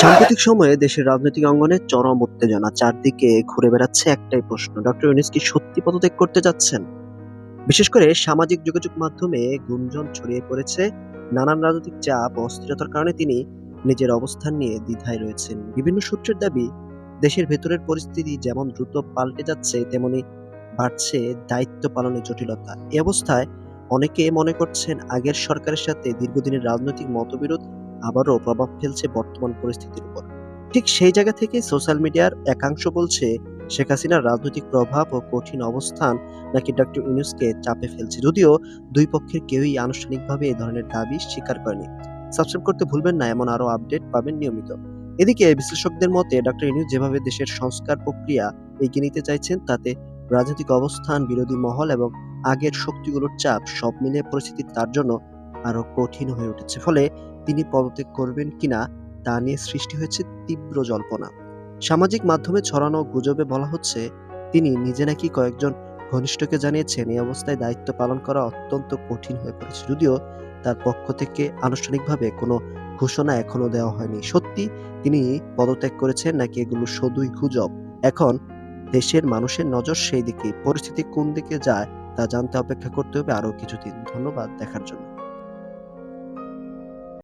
সাম্প্রতিক সময়ে দেশের রাজনৈতিক অঙ্গনে চরম উত্তেজনা। চারদিকে ঘুরে বেড়াচ্ছে একটাই প্রশ্ন। ডক্টর ইউনিস কি সত্যি পদত্যাগ করতে যাচ্ছেন? বিশেষ করে সামাজিক যোগাযোগ মাধ্যমে গুঞ্জন ছড়িয়ে পড়েছে। নানান রাজনৈতিক চাপ, অস্থিরতার কারণে তিনি নিজের অবস্থান নিয়ে দ্বিধায় রয়েছেন। বিভিন্ন সূত্রের দাবি, দেশের ভেতরের পরিস্থিতি যেমন দ্রুত পাল্টে যাচ্ছে, তেমনি বাড়ছে দায়িত্ব পালনের জটিলতা। এ অবস্থায় অনেকে মনে করছেন আগের সরকারের সাথে দীর্ঘদিনের রাজনৈতিক মতবিরোধ আবারও প্রভাব ফেলছে বর্তমান পরিস্থিতির উপর। ঠিক সেই জায়গা থেকে সোশ্যাল মিডিয়ার একাংশ বলছে, শেখ হাসিনার রাজনৈতিক প্রভাব ও কঠিন অবস্থান নাকি ডক্টর ইউনুসকে চাপে ফেলছে। যদিও দুই পক্ষের কেউই আনুষ্ঠানিকভাবে এ ধরনের দাবি স্বীকার করেনি। সাবস্ক্রাইব করতে ভুলবেন না, এমন আরও আপডেট পাবেন নিয়মিত। এদিকে বিশ্লেষকদের মতে ডক্টর ইউনুস যেভাবে দেশের সংস্কার প্রক্রিয়া এগিয়ে নিতে চাইছেন, তাতে রাজনৈতিক অবস্থান, বিরোধী মহল এবং আগের শক্তিগুলোর চাপ সব মিলিয়ে পরিস্থিতি তার জন্য আরও কঠিন হয়ে উঠেছে। ফলে তিনি পদত্যাগ করবেন কিনা তা নিয়ে সৃষ্টি হয়েছে তীব্র জল্পনা। সামাজিক মাধ্যমে ছড়ানো গুজবে বলা হচ্ছে, তিনি নিজে নাকি কয়েকজন ঘনিষ্ঠকে জানিয়েছেন, এই অবস্থায় দায়িত্ব পালন করা অত্যন্ত কঠিন হয়ে পড়েছে। যদিও তার পক্ষ থেকে আনুষ্ঠানিকভাবে কোনো ঘোষণা এখনও দেওয়া হয়নি। সত্যি তিনি পদত্যাগ করেছেন নাকি এগুলো শুধুই গুজব? এখন দেশের মানুষের নজর সেই দিকে পরিস্থিতি কোন দিকে যায় তা জানতে অপেক্ষা করতে হবে আরও কিছুদিন। ধন্যবাদ দেখার জন্য।